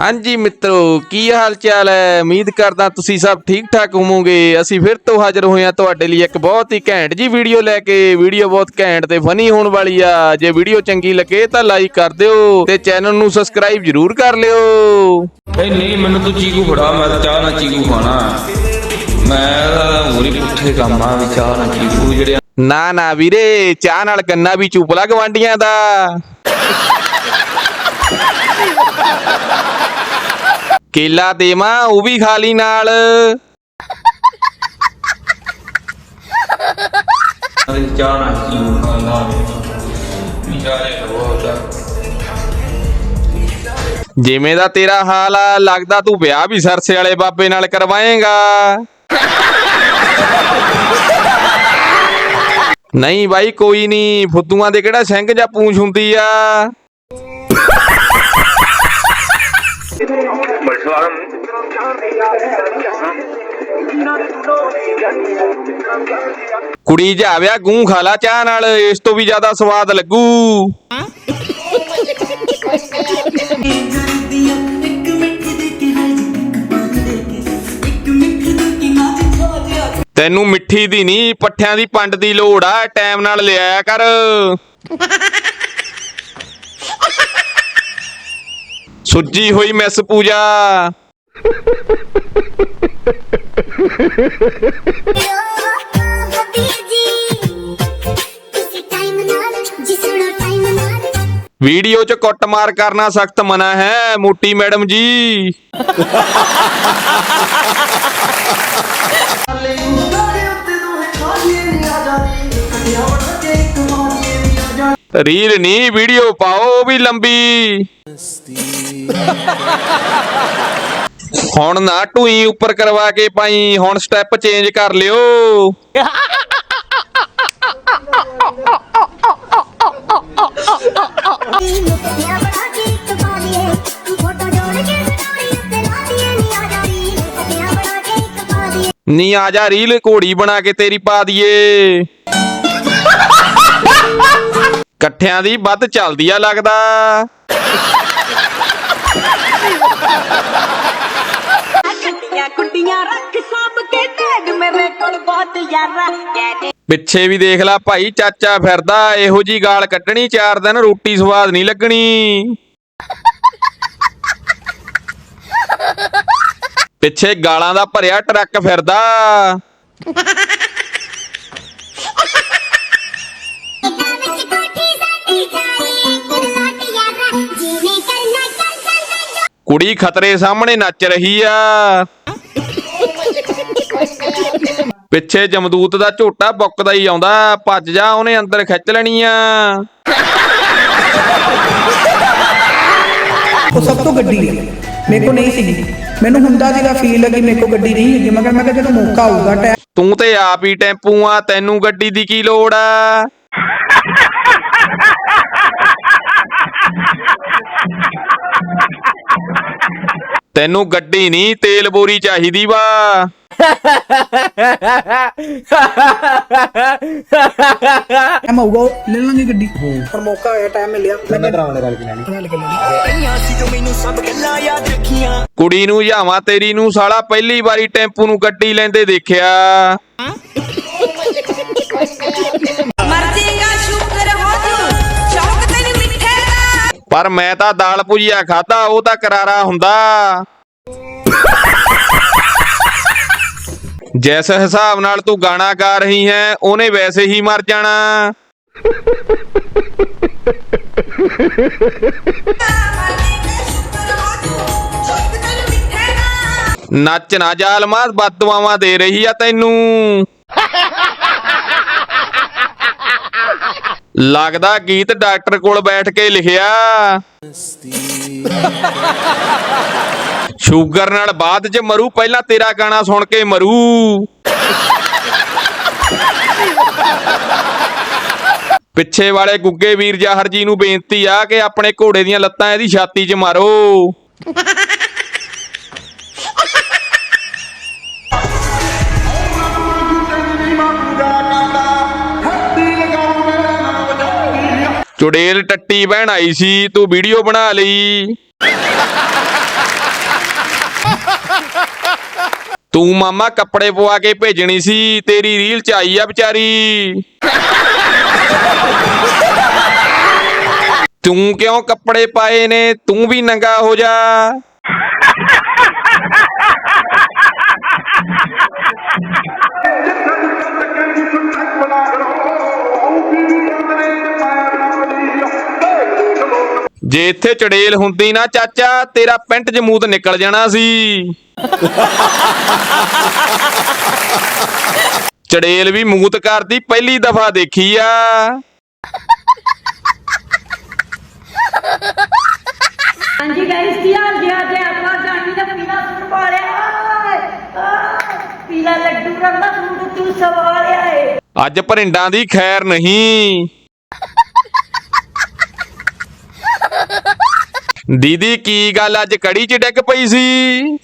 ਹਾਂਜੀ ਮਿੱਤਰੋ ਕੀ ਹਾਲ ਚਾਲ ਹੈ? ਉਮੀਦ ਕਰਦਾ ਤੁਸੀਂ ਸਭ ਠੀਕ ਠਾਕ ਹੋਵੋਗੇ। ਅਸੀਂ ਫਿਰ ਤੋਂ ਹਾਜ਼ਰ ਹੋਏ ਹਾਂ ਤੁਹਾਡੇ ਲਈ ਇੱਕ ਬਹੁਤ ਹੀ ਘੈਂਟ ਜੀ ਵੀਡੀਓ ਲੈ ਕੇ। ਵੀਡੀਓ ਬਹੁਤ ਘੈਂਟ ਤੇ ਫਨੀ ਹੋਣ ਵਾਲੀ ਆ। ਜੇ ਵੀਡੀਓ ਚੰਗੀ ਲੱਗੇ ਤਾਂ ਲਾਈਕ ਕਰ ਦਿਓ ਤੇ ਚੈਨਲ ਨੂੰ ਸਬਸਕ੍ਰਾਈਬ ਜ਼ਰੂਰ ਕਰ ਲਿਓ। ਏ ਨਹੀਂ ਮੈਨੂੰ ਤੂੰ ਚੀਕੂ ਫੜਾ। ਮੈਂ ਚਾਹ ਨਾਲ ਚੀਕੂ ਖਾਣਾ। ਮੈਂ ਹੋਰੀ ਪੁੱਠੇ ਕੰਮ ਆ ਵੀ ਚਾਹ ਨਾਲ ਚੀਕੂ ਜਿਹੜੇ ਨਾ ਨਾ ਵੀਰੇ ਚਾਹ ਨਾਲ ਗੰਨਾ ਵੀ ਚੂਪਲਾ ਗਵਾਂਡੀਆਂ ਦਾ। ਕੇਲਾ ਦੇਵਾਂ, ਉਹ ਵੀ ਖਾ ਲਈ ਨਾਲ। ਚਾਹ ਨਾਲ ਚੀਕੂ ਖਾਣਾ ਹੋਦਾ ਜਿਵੇਂ ਦਾ ਤੇਰਾ ਹਾਲ ਆ, ਲੱਗਦਾ ਤੂੰ ਵਿਆਹ ਵੀ ਸਰਸੇ ਵਾਲੇ ਬਾਬੇ ਨਾਲ ਕਰਵਾਏਗਾ। ਨਹੀਂ ਬਾਈ, ਕੋਈ ਨਹੀਂ, ਫੁੱਦੂਆਂ ਦੇ ਕਿਹੜਾ ਸਿੰਘ ਜਾਂ ਪੂੰਛ ਹੁੰਦੀ ਆ? ਕੁੜੀ ਜਾਵਿਆ ਗੂੰ ਖਾ ਲਾ ਚਾਹ ਨਾਲ, ਇਸ ਤੋਂ ਵੀ ਜ਼ਿਆਦਾ ਸਵਾਦ ਲੱਗੂ। ਤੈਨੂੰ ਮਿੱਠੀ ਦੀ ਨਹੀਂ ਪੱਠਿਆਂ ਦੀ ਪੰਡ ਦੀ ਲੋੜ ਆ, ਟਾਈਮ ਨਾਲ ਲਿਆਇਆ ਕਰ। ਸੁੱਜੀ ਹੋਈ ਮਿਸ ਪੂਜਾ। ਵੀਡੀਓ 'ਚ ਕੁੱਟਮਾਰ ਕਰਨਾ ਸਖਤ ਮਨਾ ਹੈ, ਮੋਟੀ ਮੈਡਮ ਜੀ। ਰੀਲ ਨਹੀਂ ਵੀਡੀਓ ਪਾਓ ਵੀ ਲੰਬੀ। ਹੁਣ ਨਾ ਟੂਈ ਉੱਪਰ ਕਰਵਾ ਕੇ ਪਾਈ ਹੁਣ ਸਟੈਪ ਚੇਂਜ ਕਰ ਲਿਓ। ਨੀ ਆ ਨੀ ਆ ਜਾ ਰੀਲ, ਘੋੜੀ ਬਣਾ ਕੇ ਤੇਰੀ ਪਾ ਦਈਏ ਇਕੱਠਿਆਂ ਦੀ ਵੱਧ ਚੱਲਦੀ ਆ ਲੱਗਦਾ। ਬਹੁਤ ਯਾਰਾ ਕਹਿ ਪਿੱਛੇ ਵੀ ਦੇਖ ਲੈ ਭਾਈ, ਚਾਚਾ ਫਿਰਦਾ, ਇਹੋ ਜੀ ਗਾਲ ਕੱਢਣੀ, ਚਾਰ ਦਿਨ ਰੋਟੀ ਸਵਾਦ ਨਹੀਂ ਲੱਗਣੀ। ਪਿੱਛੇ ਗਾਲਾਂ ਦਾ ਭਰਿਆ ਟਰੱਕ ਫਿਰਦਾ। ਕੁੜੀ ਖਤਰੇ ਸਾਹਮਣੇ ਨੱਚ ਰਹੀ ਆ। ਪਿੱਛੇ ਜਮਦੂਤ ਦਾ ਝੋਟਾ ਬੁੱਕਦਾ ਹੀ ਆਉਂਦਾ ਭੱਜ ਜਾ ਉਹਨੇ ਅੰਦਰ ਖਿੱਚ ਲੈਣੀ ਆ। ਉਹ ਸਭ ਤੋਂ ਗੱਡੀ ਹੈ ਮੇਰੇ ਕੋ ਨਹੀਂ ਸੀਗੀ। ਮੈਨੂੰ ਹੁੰਦਾ ਸੀਗਾ ਫੀਲ ਲੱਗੀ ਮੇਰੇ ਕੋ ਗੱਡੀ ਨਹੀਂ ਹੈਗੀ। ਮਗਰ ਮੈਂ ਕਿਹਾ ਜਦੋਂ ਮੌਕਾ ਆਊਗਾ ਟਾਈਮ ਤੂੰ ਤੇ ਆਪ ਹੀ ਟੈਂਪੂ ਆ ਤੈਨੂੰ ਗੱਡੀ ਦੀ ਕੀ ਲੋੜ ਆ? ਤੈਨੂੰ ਗੱਡੀ ਨਹੀਂ ਤੇਲ ਬੋਰੀ ਚਾਹੀਦੀ ਵਾ। ਟਾਈਮ ਆਊਗਾ ਉਹ ਲੈ ਲਾਂਗੇ ਗੱਡੀ। ਪਰ ਮੌਕਾ ਆਇਆ ਟਾਈਮ ਮਿਲਿਆ। ਮੈਂ ਕਰਾਉਣੇ ਰਲ ਕੇ ਲੈਣੀ ਰਲ ਕੇ ਲੈਣੀ ਪਈਆਂ ਸੀ ਜੋ ਮੈਨੂੰ ਸਭ ਗੱਲਾਂ ਯਾਦ ਰੱਖੀਆਂ ਕੁੜੀ ਨੂੰ ਜਾਵਾਂ ਤੇਰੀ ਨੂੰ ਸਾਲਾ ਪਹਿਲੀ ਵਾਰੀ ਟੈਂਪੂ ਨੂੰ ਗੱਡੀ ਲੈਂਦੇ ਦੇਖਿਆ। ਪਰ ਮੈਂ ਤਾਂ ਦਾਲ ਭੁਜੀਆ ਖਾਦਾ ਉਹ ਤਾਂ ਕਰਾਰਾ ਹੁੰਦਾ। ਜਿਸ ਹਿਸਾਬ ਨਾਲ ਤੂੰ ਗਾਣਾ ਗਾ ਰਹੀ ਹੈ, ਉਹਨੇ ਵੈਸੇ ਹੀ ਮਰ ਜਾਣਾ। ਮਰ ਨੱਚ ਨਾ ਜ਼ਾਲਮਾ, ਬਦਦੁਆਵਾਂ ਦੇ ਰਹੀ ਆ ਤੈਨੂੰ। ਲੱਗਦਾ ਗੀਤ ਡਾਕਟਰ ਕੋਲ ਬੈਠ ਕੇ ਲਿਖਿਆ। ਸ਼ੂਗਰ ਨਾਲ ਬਾਅਦ ਚ ਮਰੂ, ਪਹਿਲਾਂ ਤੇਰਾ ਗਾਣਾ ਸੁਣ ਕੇ ਮਰੂ। ਪਿੱਛੇ ਵਾਲੇ ਗੁੱਗੇ ਵੀਰ ਜਾਹਰ ਜੀ ਨੂੰ ਬੇਨਤੀ ਆ ਕਿ ਆਪਣੇ ਘੋੜੇ ਦੀਆਂ ਲੱਤਾਂ ਇਹਦੀ ਛਾਤੀ 'ਚ ਮਾਰੋ। ਚੁੜੇਲ ਟੱਟੀ ਬਹਿਣ ਆਈ ਸੀ, ਤੂੰ ਵੀਡੀਓ ਬਣਾ ਲਈ। ਤੂੰ ਮਾਮਾ ਕੱਪੜੇ ਪਵਾ ਕੇ ਭੇਜਣੀ ਸੀ, ਤੇਰੀ ਰੀਲ ਚ ਆਈ ਆ ਵਿਚਾਰੀ। ਤੂੰ ਕਿਉਂ ਕੱਪੜੇ ਪਾਏ ਨੇ? ਤੂੰ ਵੀ ਨੰਗਾ ਹੋ ਜਾ। ਜੇ ਇੱਥੇ ਚੜੇਲ ਹੁੰਦੀ ਨਾ ਚਾਚਾ ਤੇਰਾ ਪੈਂਟ ਜਮੂਤ ਨਿਕਲ ਜਾਣਾ ਸੀ। ਚੜੇਲ ਵੀ ਮੂਤ ਕਰਦੀ ਪਹਿਲੀ ਦਫਾ ਦੇਖੀ ਆ। ਹਾਂਜੀ ਗਾਇਸ ਕੀ ਹਾਲ ਜੀ ਅੱਜ? ਐਤਵਾਰ ਜਾਣੀ ਦਾ ਪੀਲਾ ਸੂਟ ਓਏ ਆਹ, ਪੀਲਾ ਲੱਡੂ ਰੰਗ ਦਾ ਸੂਟ ਤੂੰ ਸਵਾਲਿਆ ਏ। ਅੱਜ ਭਰਿੰਡਾਂ ਦੀ ਖੈਰ ਨਹੀਂ। ਦੀਦੀ ਕੀ ਗੱਲ ਅੱਜ ਕੜੀ ਚ ਡਿੱਗ ਪਈ ਸੀ?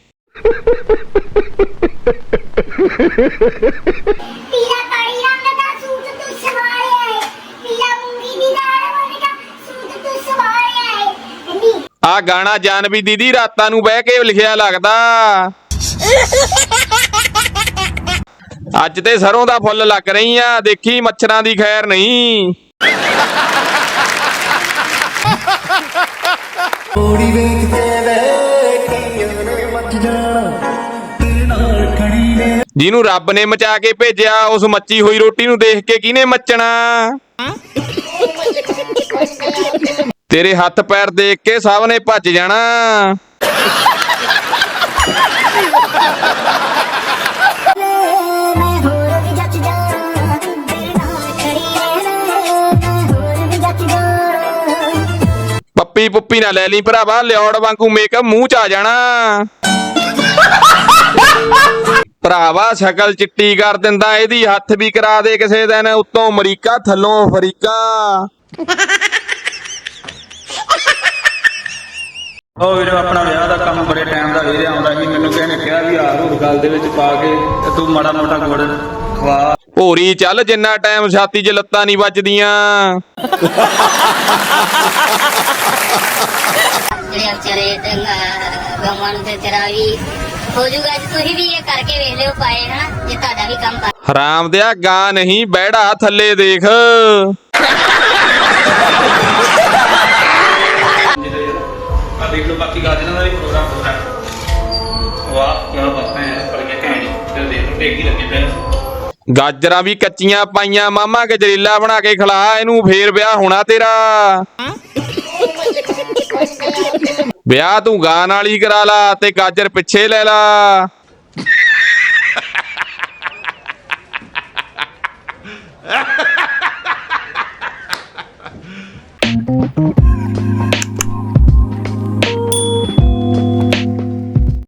ਪੀਲਾ ਕਾਲੀ ਰੰਗ ਦਾ ਸੂਟ ਤੂੰ ਸਵਾਇਆ ਏ। ਪੀਲਾ ਮੂੰਗੀ ਦੀ ਦਾਲ ਵਰਗਾ ਸੂਟ ਤੂੰ ਸਵਾਇਆ ਏ। ਨੀ ਆ ਗਾਣਾ ਜਾਨਵੀ ਦੀਦੀ ਰਾਤਾਂ ਨੂੰ ਬਹਿ ਕੇ ਲਿਖਿਆ ਲੱਗਦਾ। ਅੱਜ ਤੇ ਸਰੋਂ ਦਾ ਫੁੱਲ ਲੱਗ ਰਹੀ ਆ ਦੇਖੀ ਮੱਛਰਾਂ ਦੀ ਖੈਰ ਨਹੀਂ। ਥੋੜੀ ਵੇਖ ਕੇ ਨੇ ਮੱਚ ਜਾਣਾ ਜਿਹਨੂੰ ਰੱਬ ਨੇ ਮਚਾ ਕੇ ਭੇਜਿਆ, ਉਸ ਮੱਚੀ ਹੋਈ ਰੋਟੀ ਨੂੰ ਦੇਖ ਕੇ ਕਿਹਨੇ ਮੱਚਣਾ? ਤੇਰੇ ਹੱਥ ਪੈਰ ਦੇਖ ਕੇ ਸਭ ਨੇ ਭੱਜ ਜਾਣਾ। ਪੱਪੀ ਪੁੱਪੀ ਨਾ ਲੈ ਲਈ ਭਰਾਵਾ ਲਿਓੜ ਵਾਂਗੂ ਮੇਕਅਪ ਮੂੰਹ ਚ ਆ ਜਾਣਾ। ਭਰਾਵਾ ਸ਼ਕਲ ਚਿੱਟੀ ਕਰ ਦਿੰਦਾ ਇਹਦੀ ਹੱਥ ਵੀ ਕਰਾ ਦੇ ਕਿਸੇ ਦਿਨ ਉੱਤੋਂ ਅਮਰੀਕਾ ਥੱਲੋਂ ਅਫਰੀਕਾ। ਉਹ ਵੀਰੇ ਆਪਣਾ ਵਿਆਹ ਦਾ ਕੰਮ ਬੜੇ ਟਾਈਮ ਦਾ ਵੀਰੇ ਆਉਂਦਾ ਸੀ ਮੈਨੂੰ ਕਿਸੇ ਨੇ ਕਿਹਾ ਵੀ ਆਹ ਰੂੜ ਗੱਲ ਦੇ ਵਿੱਚ ਪਾ ਕੇ ਤੇ ਤੂੰ ਮਾੜਾ ਮੋਟਾ ਗੁੜ ਖਵਾ। ਭੋਰੀ ਚੱਲ ਜਿੰਨਾ ਟਾਈਮ ਛਾਤੀ 'ਚ ਲੱਤਾਂ ਨਹੀਂ ਵੱਜਦੀਆਂ। ਜਿਹੜੇ ਵਿਚਾਰੇ ਗਵਾਂ ਨੂੰ ਤੇ ਤੇਰਾ ਵੀ ਹੋ ਜੂਗਾ ਜੇ ਤੁਸੀਂ ਵੀ ਇਹ ਕਰਕੇ ਵੇਖ ਲਿਓ ਪਾਏ ਹਨਾ? ਜੇ ਤੁਹਾਡਾ ਵੀ ਕੰਮ ਕਰ ਹਰਾਮ ਦਿਆ ਗਾਂ ਨਹੀਂ ਬਹਿੜਾ ਥੱਲੇ ਦੇਖ। ਆ ਦੇਖ ਲਓ ਬਾਕੀ ਗਾਜਰਾਂ ਦਾ ਵੀ ਪ੍ਰੋਗਰਾਮ ਹੋ ਰਿਹਾ। ਵਾਹ ਕੀ ਬਾਤ ਹੈ ਬੜੀਆਂ ਘੈਂਟ ਤੇ ਦੇਖ ਲਓ ਟੇਕੀ ਲੱਗੇ ਪਏ ਗਾਜਰਾਂ ਵੀ ਕੱਚੀਆਂ ਪਾਈਆਂ ਮਾਮਾ ਗਜਰੇਲਾ ਬਣਾ ਕੇ ਖਿਲਾ ਇਹਨੂੰ ਫੇਰ ਵਿਆਹ ਹੋਣਾ ਤੇਰਾ। ਵਿਆਹ ਤੂੰ ਗਾਂ ਨਾਲ ਹੀ ਕਰਾ ਲਾ ਤੇ ਗਾਜਰ ਪਿੱਛੇ ਲੈ ਲਾ।